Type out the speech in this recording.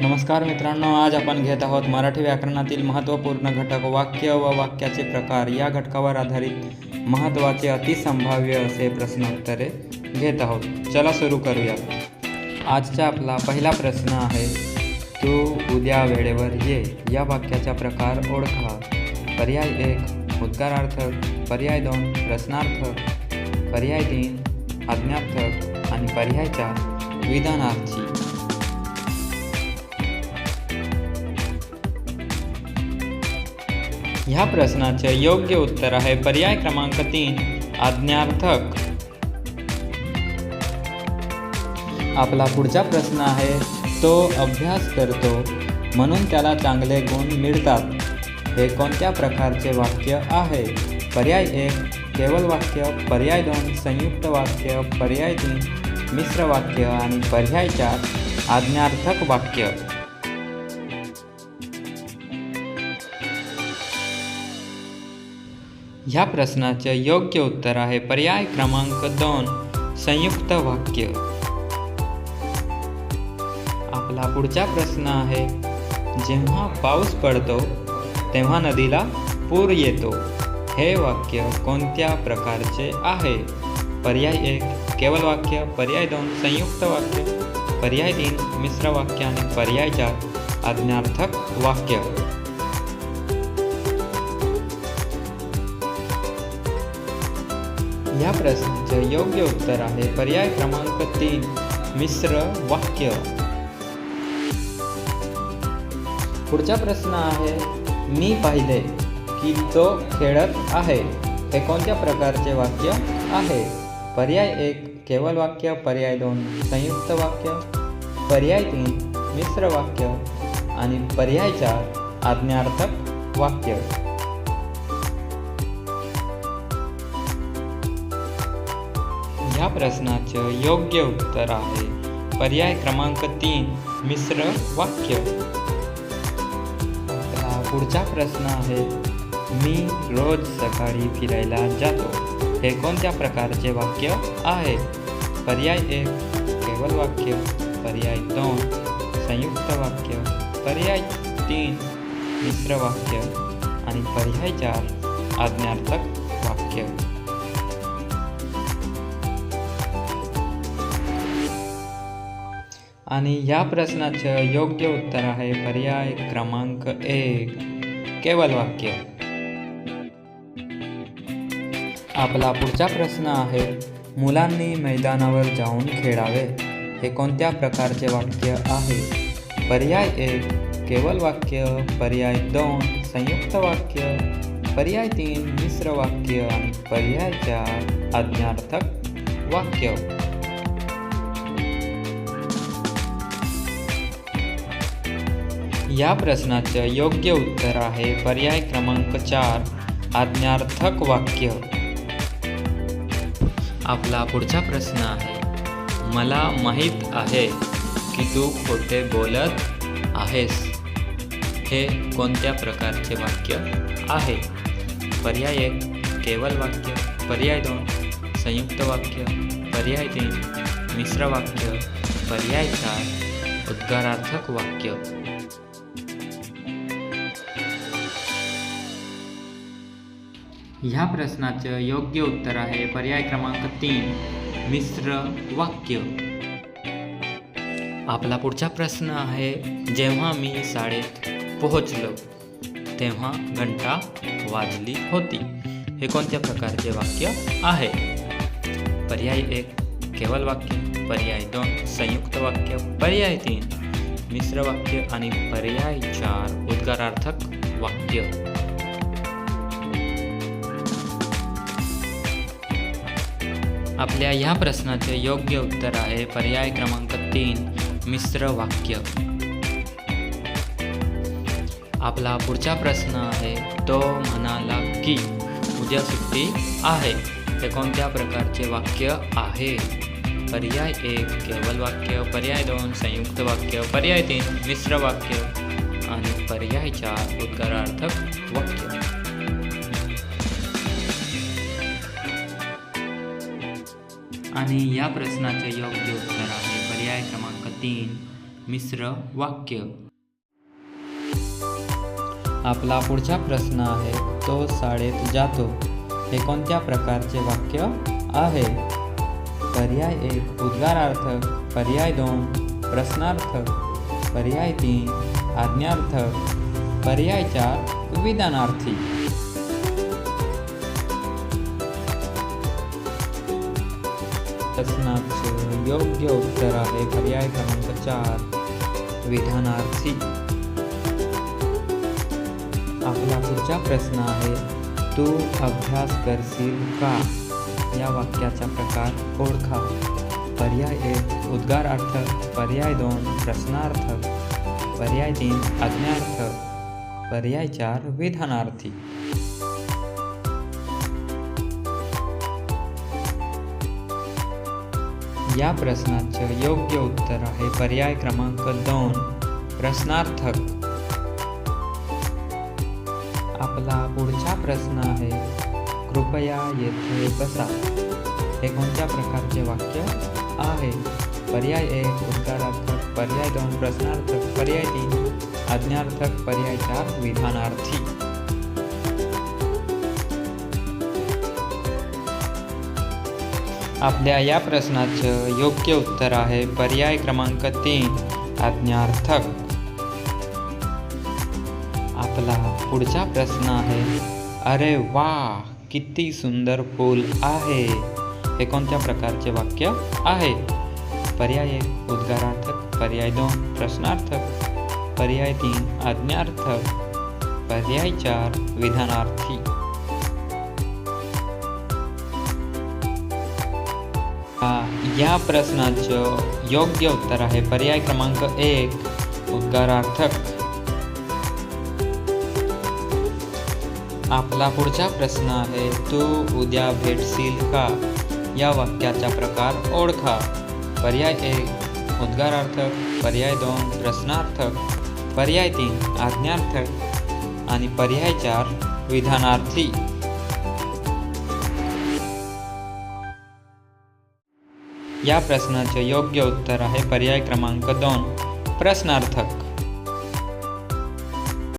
नमस्कार मित्रांनो आज आपण घेत आहोत मराठी व्याकरणातील महत्त्वपूर्ण घटक वाक्य व वाक्याचे प्रकार. या घटकावर आधारित महत्त्वाचे अतिसंभाव्य असे प्रश्न उत्तरे घेत आहोत. चला सुरू करूया. आजचा आपला पहिला प्रश्न आहे तू उद्या वेळेवर ये. या वाक्याचा प्रकार ओळखा. पर्याय एक उद्गारार्थक पर्याय दोन प्रश्नार्थक पर्याय तीन आज्ञार्थक आणि पर्याय चार विधानार्थी. ह्या प्रश्नाचे योग्य उत्तर आहे पर्याय क्रमांक तीन आज्ञार्थक. आपला पुढचा प्रश्न आहे तो अभ्यास करतो म्हणून त्याला चांगले गुण मिळतात. हे कोणत्या प्रकारचे वाक्य आहे? पर्याय एक केवळ वाक्य पर्याय दोन संयुक्त वाक्य पर्याय तीन मिश्र वाक्य आणि पर्याय चार आज्ञार्थक वाक्य. ह्या प्रश्नाचे योग्य उत्तर आहे पर्याय क्रमांक दोन संयुक्त वाक्य. आपला पुढचा प्रश्न आहे जेव्हा पाऊस पडतो तेव्हा नदीला पूर येतो. हे वाक्य कोणत्या प्रकारचे आहे? पर्याय एक केवल वाक्य. पर्याय दोन संयुक्त वाक्य. पर्याय तीन मिश्र वाक्य आणि पर्याय चार आज्ञार्थक वाक्य. या प्रश्नाचे योग्य उत्तर आहे पर्याय क्रमांक तीन मिश्र वाक्य. पुढचा प्रश्न आहे मी पाहिले की तो खेळत आहे. हे कोणत्या प्रकारचे वाक्य आहे? पर्याय एक केवळ वाक्य. पर्याय दोन संयुक्त वाक्य. पर्याय तीन मिश्र वाक्य. आणि पर्याय चार आज्ञार्थक वाक्य. ह्या प्रश्नाचं योग्य उत्तर आहे. पर्याय क्रमांक तीन मिश्र वाक्य. पुढचा प्रश्न आहे मी रोज सकाळी फिरायला जातो. हे कोणत्या प्रकारचे वाक्य आहे? पर्याय एक केवल वाक्य. पर्याय दोन संयुक्त वाक्य. पर्याय तीन मिश्र वाक्य. आणि पर्याय चार आज्ञार्थक वाक्य. आणि या प्रश्नाचं योग्य उत्तर आहे पर्याय क्रमांक एक केवल वाक्य. आपला पुढचा प्रश्न आहे मुलांनी मैदानावर जाऊन खेळावे हे कोणत्या प्रकारचे वाक्य आहे? पर्याय एक केवल वाक्य. पर्याय दोन संयुक्त वाक्य. पर्याय तीन मिश्र वाक्य. आणि पर्याय चार आज्ञार्थक वाक्य. या प्रश्नाचं योग्य उत्तर आहे पर्याय क्रमांक चार आज्ञार्थक वाक्य. आपला पुढचा प्रश्न आहे मला माहीत आहे की तू खोटे बोलत आहेस. हे कोणत्या प्रकारचे वाक्य आहे? पर्याय एक केवल वाक्य. पर्याय दोन संयुक्त वाक्य. पर्याय तीन मिश्र वाक्य. पर्याय चार उद्गारार्थक वाक्य. ह्या प्रश्नाचं योग्य उत्तर आहे पर्याय क्रमांक तीन मिश्र वाक्य. आपला पुढचा प्रश्न आहे जेव्हा मी शाळेत पोहोचलो तेव्हा घंटा वाजली होती. हे कोणत्या प्रकारचे वाक्य आहे? पर्याय एक केवल वाक्य. पर्याय दोन संयुक्त वाक्य. पर्याय तीन मिश्र वाक्य आणि पर्याय चार उद्गारार्थक वाक्य. आपल्या ह्या प्रश्नाचे योग्य उत्तर आहे पर्याय क्रमांक तीन मिश्र वाक्य. आपला पुढचा प्रश्न आहे तो म्हणाला की उद्या सुट्टी आहे. हे कोणत्या प्रकारचे वाक्य आहे? पर्याय एक केवल वाक्य पर्याय दोन संयुक्त वाक्य पर्याय तीन मिश्र वाक्य आणि पर्याय चार उद्गारार्थक वाक्य. आणि या प्रश्नाचे योग्य उत्तर आहे. पर्याय क्रमांक तीन मिश्र वाक्य. आपला पुढचा प्रश्न आहे तो शाळेत जातो. हे कोणत्या प्रकारचे वाक्य आहे? पर्याय एक उद्गारार्थ. पर्याय दोन प्रश्नार्थक पर्याय तीन आज्ञार्थक पर्याय चार विधानार्थी. प्रश्नाचं योग्य उत्तर आहे पर्याय क्रमांक चार विधानार्थी. आपला पुढचा प्रश्न आहे तू अभ्यास करशील का? या वाक्याचा प्रकार ओळखा पर्याय एक उद्गारार्थक पर्याय दोन प्रश्नार्थक पर्याय तीन आज्ञार्थक पर्याय चार विधानार्थी. या प्रश्नाचं योग्य उत्तर आहे पर्याय क्रमांक दोन प्रश्नार्थक. आपला पुढचा प्रश्न आहे कृपया येथे बसा. हे कोणत्या प्रकारचे वाक्य आहे? पर्याय एक उद्गारार्थक पर्याय दोन प्रश्नार्थक. पर्याय तीन आज्ञार्थक. पर्याय चार विधानार्थी. आपल्या या प्रश्नाचं योग्य उत्तर आहे पर्याय क्रमांक तीन आज्ञार्थक. आपला पुढचा प्रश्न आहे अरे वा किती सुंदर फूल आहे. हे कोणत्या प्रकारचे वाक्य आहे? पर्याय एक उद्गारार्थक. पर्याय दोन प्रश्नार्थक. पर्याय तीन आज्ञार्थक. पर्याय चार विधानार्थी. या प्रश्नाचं योग्य उत्तर आहे. पर्याय क्रमांक एक उद्गारार्थक. आपला पुढचा प्रश्न आहे तू उद्या भेटशील का? या वाक्याचा प्रकार ओळखा. पर्याय एक उद्गारार्थक. पर्याय दोन प्रश्नार्थक. पर्याय तीन आज्ञार्थक. आणि पर्याय चार विधानार्थी. या प्रश्नाचे योग्य उत्तर आहे पर्याय क्रमांक दोन. प्रश्नार्थक.